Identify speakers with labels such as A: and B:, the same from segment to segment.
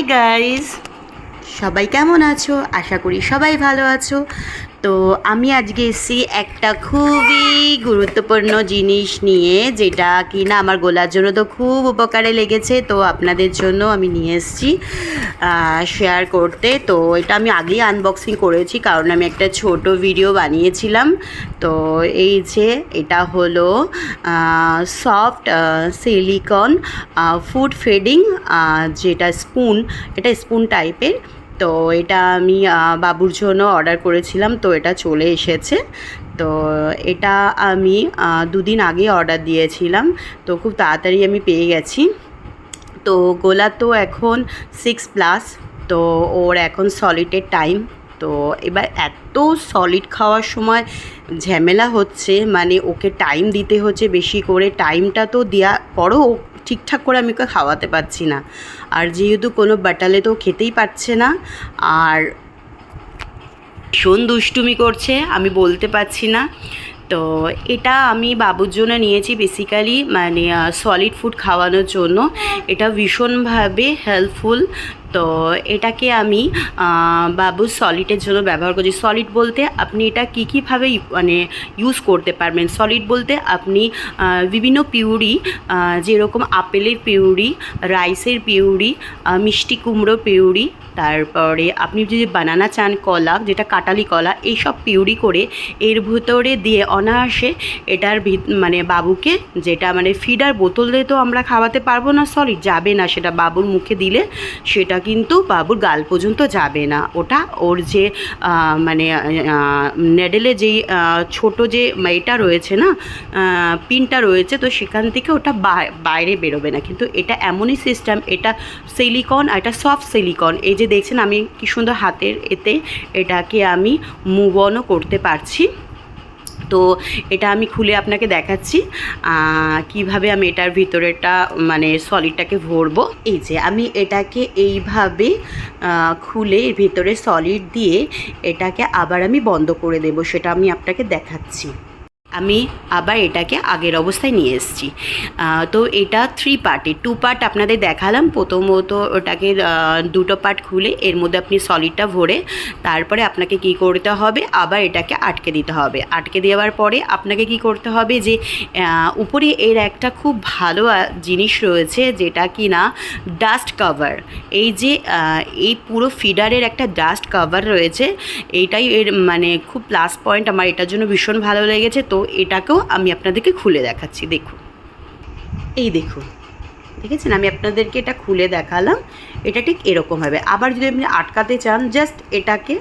A: Hi guys সবাই কেমন আছো? আশা করি সবাই ভালো আছো। তো আমি আজকে এসেছি একটা খুবই গুরুত্বপূর্ণ জিনিস নিয়ে, যেটা কি না আমার গোলার জন্য তো খুব উপকারে লেগেছে, তো আপনাদের জন্য আমি নিয়ে এসেছি শেয়ার করতে। তো এটা আমি আগেই আনবক্সিং করেছি, কারণ আমি একটা ছোট ভিডিও বানিয়েছিলাম। তো এই যে এটা হলো সফট সিলিকন ফুড ফেডিং যেটা স্পুন এটা স্পুন টাইপের তো এটা আমি বাবুর জন্য অর্ডার করেছিলাম, তো এটা চলে এসেছে। তো এটা আমি দুদিন আগে অর্ডার দিয়েছিলাম, তো খুব তাড়াতাড়ি আমি পেয়ে গেছি। তো গোলা তো এখন সিক্স প্লাস তো ওর এখন সলিটের টাইম তো এবার এত সলিড খাওয়ার সময় ঝামেলা হচ্ছে মানে ওকে টাইম দিতে হচ্ছে বেশি করে। টাইমটা তো দেওয়া পরও ঠিকঠাক করে আমি ওকে খাওয়াতে পারছি না। আর যেহেতু কোনো বাটালে তো খেতেই পারছে না, আর ভীষণ দুষ্টুমি করছে, আমি বলতে পারছি না। তো এটা আমি বাবুর জন্য নিয়েছি বেসিক্যালি মানে সলিড ফুড খাওয়ানোর জন্য। এটা ভীষণভাবে হেল্পফুল তো এটাকে আমি বাবুর সলিডের জন্য ব্যবহার করছি। সলিড বলতে আপনি এটা কী কীভাবে মানে ইউজ করতে পারবেন? সলিড বলতে আপনি বিভিন্ন পিউরি যেরকম আপেলের পিউরি রাইসের পিউরি মিষ্টি কুমড়ো পিউরি, তারপরে আপনি যদি বানানা চান, কলা, যেটা কাটালি কলা, এইসব পিউরি করে এর ভিতরে দিয়ে অনায়াসে এটার মানে বাবুকে যেটা মানে ফিডার বোতল দিয়ে তো আমরা খাওয়াতে পারব না সরি যাবে না সেটা বাবুর মুখে দিলে সেটা কিন্তু বাবুর গাল পর্যন্ত যাবে না। ওটা ওর যে মানে নেডেলে যেই ছোট যে এটা রয়েছে না পিনটা রয়েছে, তো সেখান থেকে ওটা বাইরে বেরোবে না। কিন্তু এটা এমনই সিস্টেম এটা সিলিকন আর এটা সফট সিলিকন এই যে দেখছেন আমি কি সুন্দর হাতের এতে এটাকে আমি মুভ অনও করতে পারছি। তো এটা আমি খুলে আপনাকে দেখাচ্ছি কীভাবে আমি এটার ভিতরেটা মানে সলিডটাকে ভরবো। এই যে আমি এটাকে এইভাবে খুলে ভিতরে সলিড দিয়ে এটাকে আবার আমি বন্ধ করে দেব, সেটা আমি আপনাকে দেখাচ্ছি। আমি আবার এটাকে আগের অবস্থায় নিয়ে এসেছি। তো এটা থ্রি পার্টের টু পার্ট আপনাদের দেখালাম। প্রথমত ওটাকে দুটো পার্ট খুলে এর মধ্যে আপনি সলিডটা ভরে তারপরে আপনাকে কি করতে হবে? আবার এটাকে আটকে দিতে হবে। আটকে দেওয়ার পরে আপনাকে কি করতে হবে যে উপরে এর একটা খুব ভালো জিনিস রয়েছে যেটা কি না ডাস্ট কভার এই যে এই পুরো ফিডারের একটা ডাস্ট কভার রয়েছে, এইটাই এর মানে খুব প্লাস পয়েন্ট আমার এটার জন্য ভীষণ ভালো লেগেছে। তো এটাকেও আমি আপনাদেরকে খুলে দেখাচ্ছি, দেখুন। এই দেখুন, দেখেছেন? আমি আপনাদেরকে এটা খুলে দেখালাম, এটা ঠিক এরকম হবে। আবার যদি আপনি আটকাতে চান জাস্ট এটাকে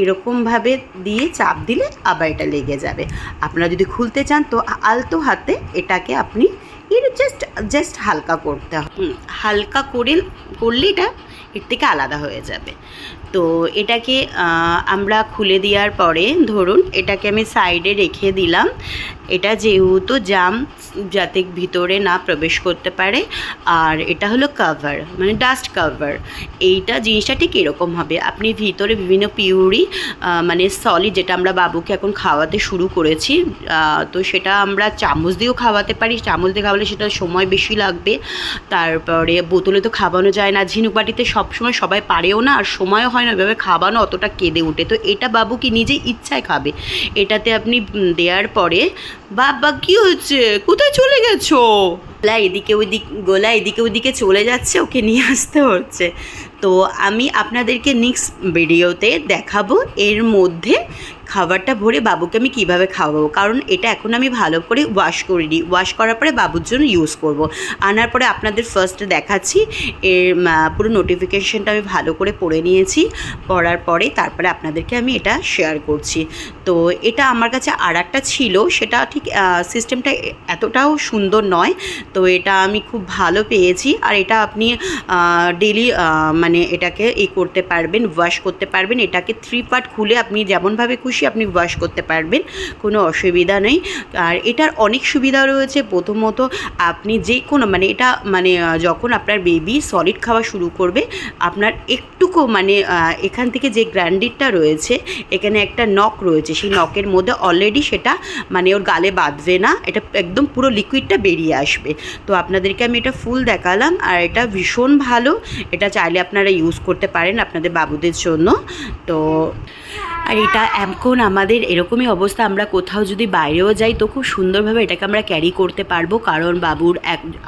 A: এরকমভাবে দিয়ে চাপ দিলে আবার এটা লেগে যাবে। আপনারা যদি খুলতে চান তো আলতো হাতে এটাকে আপনি এর জাস্ট জাস্ট হালকা করতে হবে। হালকা করে করলে এটা এর থেকে আলাদা হয়ে যাবে। তো এটাকে আমরা খুলে দেওয়ার পরে ধরুন এটাকে আমি সাইডে রেখে দিলাম। এটা যেহেতু জাম, যাতে ভিতরে না প্রবেশ করতে পারে। আর এটা হলো কাভার মানে ডাস্ট কাভার এইটা জিনিসটা ঠিক এরকম হবে। আপনি ভিতরে বিভিন্ন পিউরি মানে সলিড যেটা আমরা বাবুকে এখন খাওয়াতে শুরু করেছি তো সেটা আমরা চামচ দিয়েও খাওয়াতে পারি। চামচ দিয়ে খাওয়ালে সেটা সময় বেশি লাগবে। তারপরে বোতলে তো খাওয়ানো যায় না। ঝিনুক বাটিতে সবসময় সবাই পারেও না, আর সময়ও হয় না। এভাবে খাওয়ানো অতটা কেঁদে উঠে তো এটা বাবু কি নিজে ইচ্ছায় খাবে? এটাতে আপনি দেওয়ার পরে বাবা, কি হচ্ছে কোথায় চলে গেছো? গলা এদিকে ওইদিক গলা এদিকে ওইদিকে চলে যাচ্ছে, ওকে নিয়ে আসতে হচ্ছে। তো আমি আপনাদেরকে নেক্সট ভিডিওতে দেখাবো এর মধ্যে খাবারটা ভরে বাবুকে আমি কীভাবে খাওয়াবো। কারণ এটা এখন আমি ভালো করে ওয়াশ করে নিই ওয়াশ করার পরে বাবুর জন্য ইউজ করব। আনার পরে আপনাদের ফার্স্ট দেখাচ্ছি। এর পুরো নোটিফিকেশনটা আমি ভালো করে পড়ে নিয়েছি। পড়ার পরে তারপরে আপনাদেরকে আমি এটা শেয়ার করছি। তো এটা আমার কাছে আর একটা ছিল। সেটা ঠিক সিস্টেমটা এতটাও সুন্দর নয়। তো এটা আমি খুব ভালো পেয়েছি। আর এটা আপনি ডেলি মানে এটাকে এই করতে পারবেন ওয়াশ করতে পারবেন। এটাকে থ্রি পার্ট খুলে আপনি যেমনভাবে খুশি আপনি ওয়াশ করতে পারবেন, কোনো অসুবিধা নেই। আর এটার অনেক সুবিধা রয়েছে। প্রথমত আপনি যে কোনো মানে এটা মানে যখন আপনার বেবি সলিড খাওয়া শুরু করবে, আপনার একটুকু মানে এখান থেকে যে গ্র্যান্ডিটটা রয়েছে, এখানে একটা নখ রয়েছে। সেই নখের মধ্যে অলরেডি সেটা মানে ওর গালে বাঁধবে না। এটা একদম পুরো লিকুইডটা বেরিয়ে আসবে। তো আপনাদেরকে আমি এটা ফুল দেখালাম। আর এটা ভীষণ ভালো। এটা চাইলে আপনারা ইউজ করতে পারেন আপনাদের বাবুদের জন্য। তো আর এটা এখন আমাদের এরকমই অবস্থা, আমরা কোথাও যদি বাইরেও যাই তো খুব সুন্দরভাবে এটাকে আমরা ক্যারি করতে পারব। কারণ বাবুর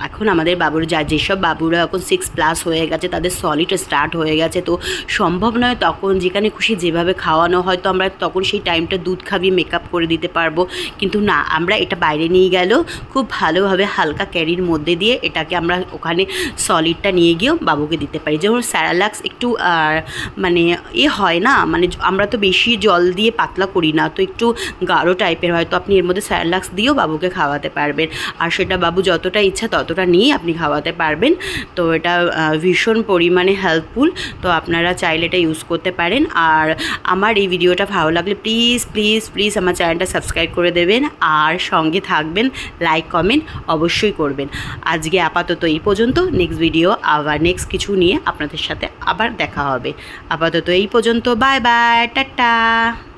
A: এখন আমাদের বাবুর যা, যেসব বাবুরা এখন সিক্স প্লাস হয়ে গেছে, তাদের সলিড স্টার্ট হয়ে গেছে। তো সম্ভব নয় তখন যেখানে খুশি যেভাবে খাওয়ানো হয়, তো আমরা তখন সেই টাইমটা দুধ খাবিয়ে মেকআপ করে দিতে পারব। কিন্তু না, আমরা এটা বাইরে নিয়ে গেলেও খুব ভালোভাবে হালকা ক্যারির মধ্যে দিয়ে এটাকে আমরা ওখানে সলিডটা নিয়ে গিয়েও বাবুকে দিতে পারি। যেমন স্যারালাক্স একটু মানে এ হয় না মানে আমরা তো বেশি জল দিয়ে পাতলা করি না। তো একটু গাঢ় টাইপের হয়। তো আপনি এর মধ্যে স্যারালাক্স দিয়েও বাবুকে খাওয়াতে পারবেন। আর সেটা বাবু যতটা ইচ্ছা ততটা নিয়ে আপনি খাওয়াতে পারবেন। তো এটা ভীষণ পরিমাণে হেল্পফুল তো আপনারা চাইলে এটা ইউজ করতে পারেন। আর আমার এই ভিডিওটা ভালো লাগলে প্লিজ প্লিজ প্লিজ আমার চ্যানেলটা সাবস্ক্রাইব করে দেবেন। আর সঙ্গে থাকবেন লাইক কমেন্ট অবশ্যই করবেন। আজকে আপাতত এই পর্যন্ত। নেক্সট ভিডিও আবার নেক্সট কিছু নিয়ে আপনাদের সাথে আবার দেখা হবে। আপাতত এই পর্যন্ত। Bye bye tata. Bye.